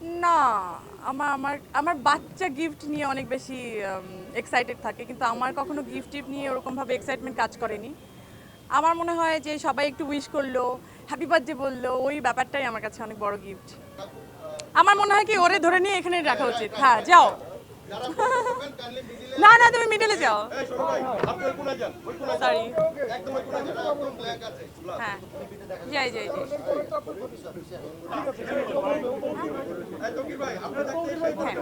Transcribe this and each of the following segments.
না, আমার আমার আমার বাচ্চা গিফট নিয়ে অনেক বেশি এক্সাইটেড থাকে, কিন্তু আমার কখনো গিফট টিফট নিয়ে ওরকমভাবে এক্সাইটমেন্ট কাজ করেনি। আমার মনে হয় যে সবাই একটু উইশ করল হ্যাপি বার্থডে বলল, ওই ব্যাপারটাই আমার কাছে অনেক বড় গিফট আমার মনে হয় কি, ওরে ধরে নিয়ে এখানে রাখা উচিত। হ্যাঁ যাও। না না তুমি মিডলে যাও। সরি হ্যাঁ। যাই যাই হ্যাঁ।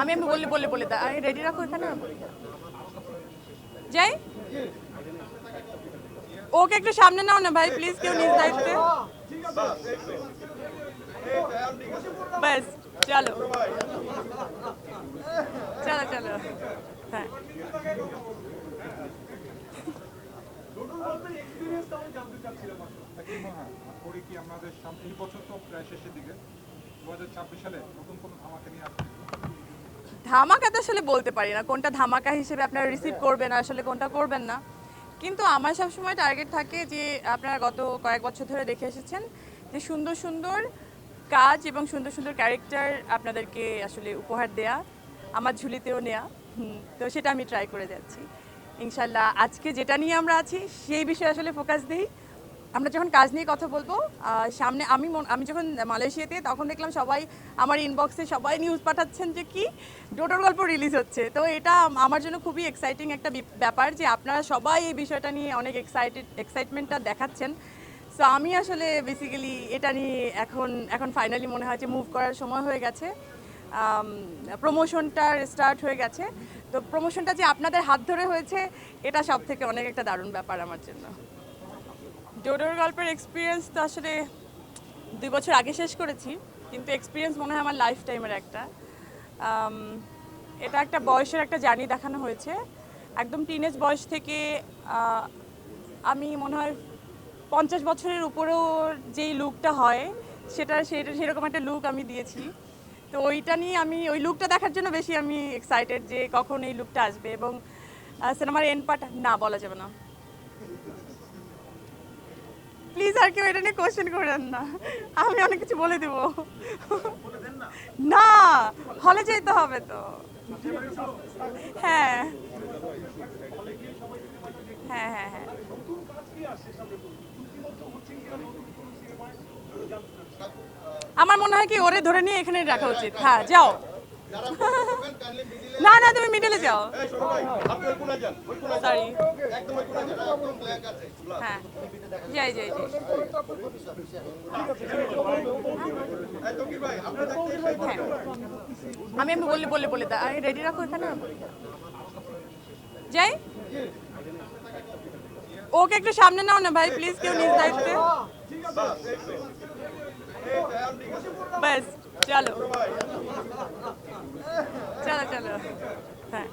আমি আমি বললে বললে বলে দা রেডি রাখো এখানে। যাই। ওকে একটু সামনে নাও না ভাই প্লিজ কেউ নিজ দায়িত্বে ব্যাস চলো। চলো চলো। হ্যাঁ। ধামাকা তো আসলে বলতে পারি না, কোনটা ধামাকা হিসেবে আপনারা রিসিভ করবেন আসলে কোনটা করবেন না। কিন্তু আমার সবসময় টার্গেট থাকে যে আপনারা গত কয়েক বছর ধরে দেখে এসেছেন যে সুন্দর সুন্দর কাজ এবং সুন্দর সুন্দর ক্যারেক্টার আপনাদেরকে আসলে উপহার দেয়া, আমার ঝুলিতেও নেয়া। তো সেটা আমি ট্রাই করে যাচ্ছি। ইনশাল্লাহ আজকে যেটা নিয়ে আমরা আছি, সেই বিষয়ে আসলে ফোকাস দিই। আমরা যখন কাজ নিয়ে কথা বলব সামনে আমি আমি যখন মালয়েশিয়াতে, তখন দেখলাম সবাই আমার ইনবক্সে সবাই নিউজ পাঠাচ্ছেন যে কি ডোডোর গল্প রিলিজ হচ্ছে। তো এটা আমার জন্য খুবই এক্সাইটিং একটা ব্যাপার যে আপনারা সবাই এই বিষয়টা নিয়ে অনেক এক্সাইটেড এক্সাইটমেন্টটা দেখাচ্ছেন। সো আমি আসলে বেসিক্যালি এটা নিয়ে এখন এখন ফাইনালি মনে হয় যে মুভ করার সময় হয়ে গেছে। প্রমোশনটা স্টার্ট হয়ে গেছে। তো প্রমোশনটা যে আপনাদের হাত ধরে হয়েছে, এটা সব থেকে অনেক একটা দারুণ ব্যাপার আমার জন্য। ডোডোর গল্পের এক্সপিরিয়েন্স তো আসলে দুই বছর আগে শেষ করেছি, কিন্তু এক্সপিরিয়েন্স মনে হয় আমার লাইফ টাইমের একটা এটা একটা বয়সের একটা জার্নি দেখানো হয়েছে। একদম টিনেজ বয়স থেকে আমি মনে হয় পঞ্চাশ বছরের উপরেও যেই লুকটা হয়, সেটা সেটা সেরকম একটা লুক আমি দিয়েছি। তো ওইটা নিয়ে আমি, ওই লুকটা দেখার জন্য বেশি আমি এক্সাইটেড যে কখন এই লুকটা আসবে এবং সিনেমার এন্ড পার্ট না বলা যাবে না। প্লিজ আর কেউ এটা নিয়ে কোয়েশ্চেন করেন না। আমি অনেক কিছু বলে দেবো। না, হলে যেতে হবে তো। হ্যাঁ। হ্যাঁ হ্যাঁ হ্যাঁ। আমার মনে হয় কি, ওরে ধরে নিয়ে এখানে রাখা উচিত। হ্যাঁ যাও। না না, তুমি মিডলে যাও। সরি হ্যাঁ। যাই যাই যাই। হ্যাঁ। আমি আমি বললে বললে বলে দা রেডি রাখো এখানে? যাই ওকে একটু সামনে নাও না ভাই প্লিজ কেউ নিজ দায়িত্বে ব্যাস, চলো। চলো চলো। হ্যাঁ।